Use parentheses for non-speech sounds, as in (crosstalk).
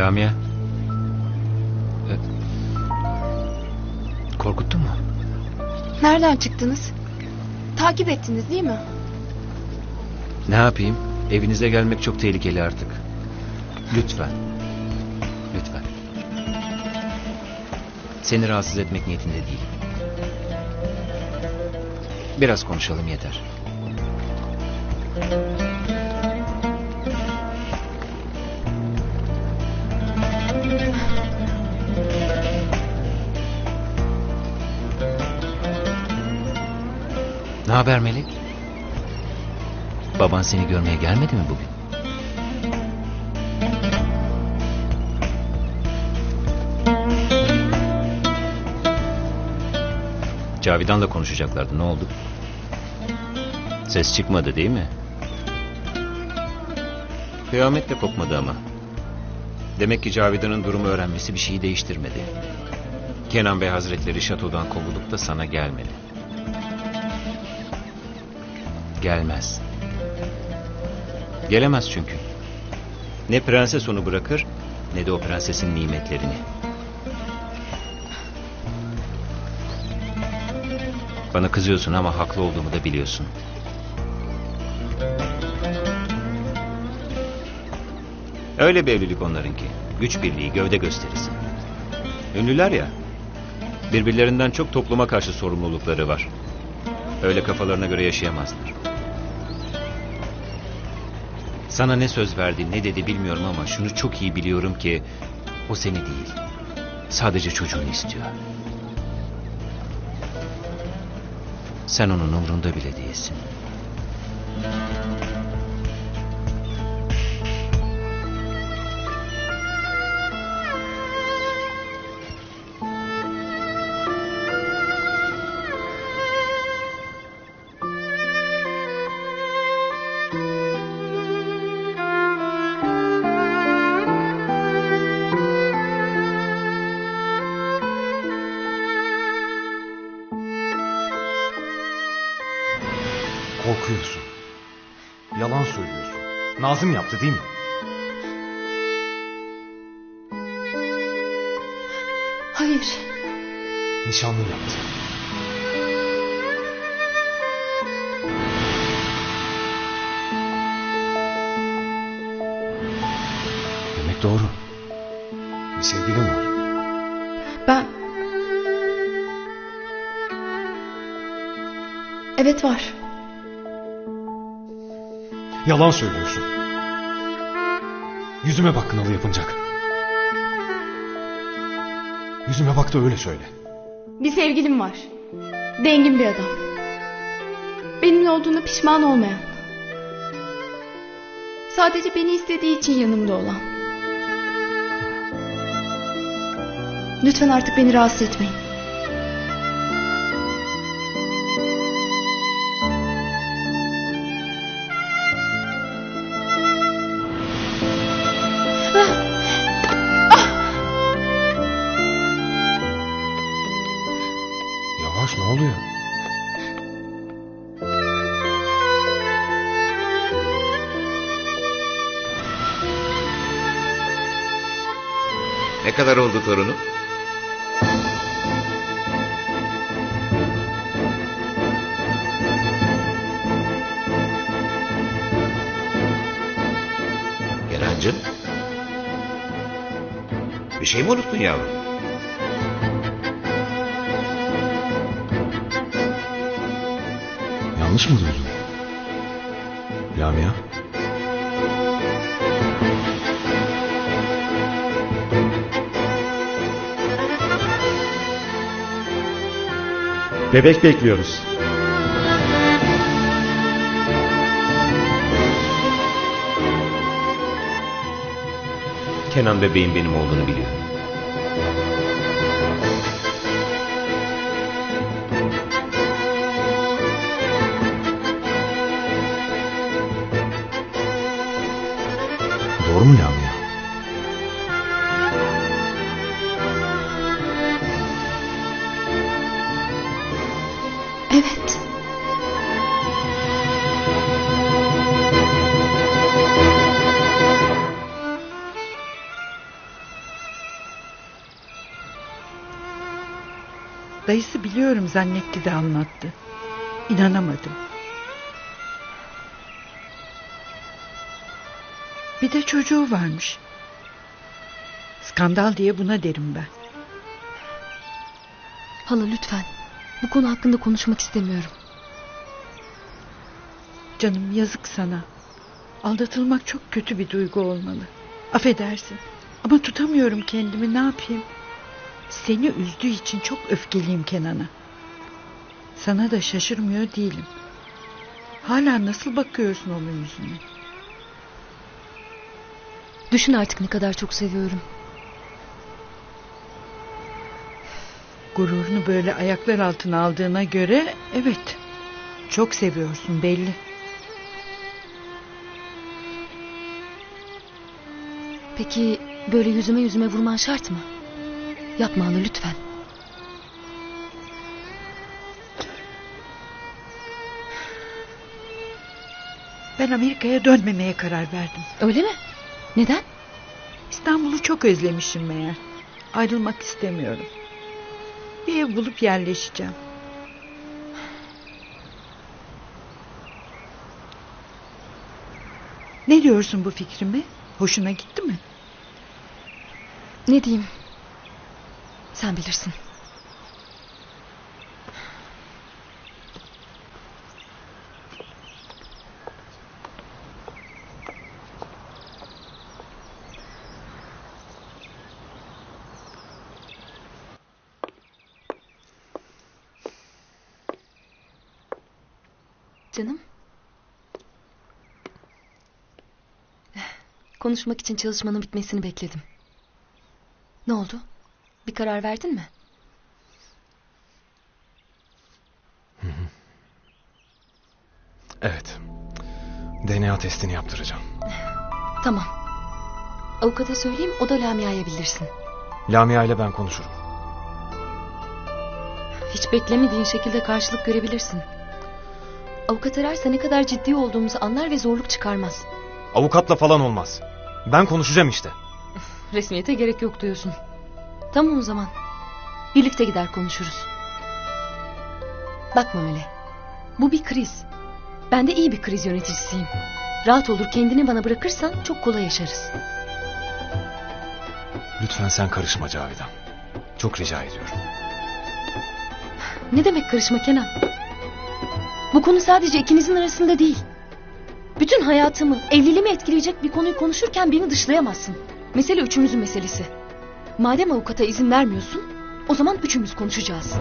Lamia. E, Korkuttun mu? Nereden çıktınız? Takip ettiniz değil mi? Ne yapayım? Evinize gelmek çok tehlikeli artık. Lütfen. Lütfen. Seni rahatsız etmek niyetinde değil. Biraz konuşalım yeter. Ne haber Melek? Baban seni görmeye gelmedi mi bugün? Cavidan'la konuşacaklardı. Ne oldu? Ses çıkmadı değil mi? Kıyamet de kopmadı ama. Demek ki Cavidan'ın durumu öğrenmesi bir şeyi değiştirmedi. Kenan Bey Hazretleri şatodan kovulup da sana gelmedi. Gelmez. Gelemez çünkü. Ne prenses onu bırakır ne de o prensesin nimetlerini. Bana kızıyorsun ama haklı olduğumu da biliyorsun. Öyle bir evlilik onlarınki. Güç birliği, gövde gösterisi. Ünlüler ya. Birbirlerinden çok topluma karşı sorumlulukları var. Öyle kafalarına göre yaşayamazlar. Sana ne söz verdi, ne dedi bilmiyorum ama şunu çok iyi biliyorum ki o seni değil. Sadece çocuğunu istiyor. Sen onun umrunda bile değilsin. Korkuyorsun. Yalan söylüyorsun. Nazım yaptı değil mi? Hayır. Nişanlı yaptı. Demek doğru. Bir sevgilin var. Ben... Evet var. Yalan söylüyorsun. Yüzüme bak kınalı yapınacak. Yüzüme bak da öyle söyle. Bir sevgilim var. Dengin bir adam. Benimle olduğuna pişman olmayan. Sadece beni istediği için yanımda olan. Lütfen artık beni rahatsız etmeyin. Ne kadar oldu torunu? Kenancığım. Bir şey mi unuttun yavrum? Yanlış mı duydun? Lamia? Bebek bekliyoruz. Kenan bebeğin benim olduğunu biliyor. Doğru mu Lamia? Dayısı biliyorum zannetti de anlattı. İnanamadım. Bir de çocuğu varmış. Skandal diye buna derim ben. Hala lütfen. Bu konu hakkında konuşmak istemiyorum. Canım yazık sana. Aldatılmak çok kötü bir duygu olmalı. Affedersin. Ama tutamıyorum kendimi ne yapayım? Seni üzdüğü için çok öfkeliyim Kenan'a. Sana da şaşırmıyor değilim. Hala nasıl bakıyorsun onun yüzüne? Düşün artık ne kadar çok seviyorum. Gururunu böyle ayaklar altına aldığına göre evet. Çok seviyorsun belli. Peki böyle yüzüme yüzüme vurman şart mı? Yapma Hala lütfen. Ben Amerika'ya dönmemeye karar verdim. Öyle mi? Neden? İstanbul'u çok özlemişim meğer. Ayrılmak istemiyorum. Bir ev bulup yerleşeceğim. Ne diyorsun bu fikrime? Hoşuna gitti mi? Ne diyeyim? Sen bilirsin. Canım. Konuşmak için çalışmanın bitmesini bekledim. Ne oldu? Bir karar verdin mi? (laughs) Evet. DNA testini yaptıracağım. (laughs) Tamam. Avukata söyleyeyim o da Lamia'ya bildirsin. Lamia ile ben konuşurum. Hiç beklemediğin şekilde karşılık görebilirsin. Avukat ararsa ne kadar ciddi olduğumuzu anlar ve zorluk çıkarmaz. Avukatla falan olmaz. Ben konuşacağım işte. Resmiyete gerek yok diyorsun. Tamam o zaman. Birlikte gider konuşuruz. Bakma öyle. Bu bir kriz. Ben de iyi bir kriz yöneticisiyim. Rahat olur kendini bana bırakırsan çok kolay yaşarız. Lütfen sen karışma Cavidan. Çok rica ediyorum. Ne demek karışma Kenan? Bu konu sadece ikinizin arasında değil. Bütün hayatımı, evliliğimi etkileyecek bir konuyu konuşurken beni dışlayamazsın. Mesele üçümüzün meselesi. Madem avukata izin vermiyorsun, o zaman üçümüz konuşacağız.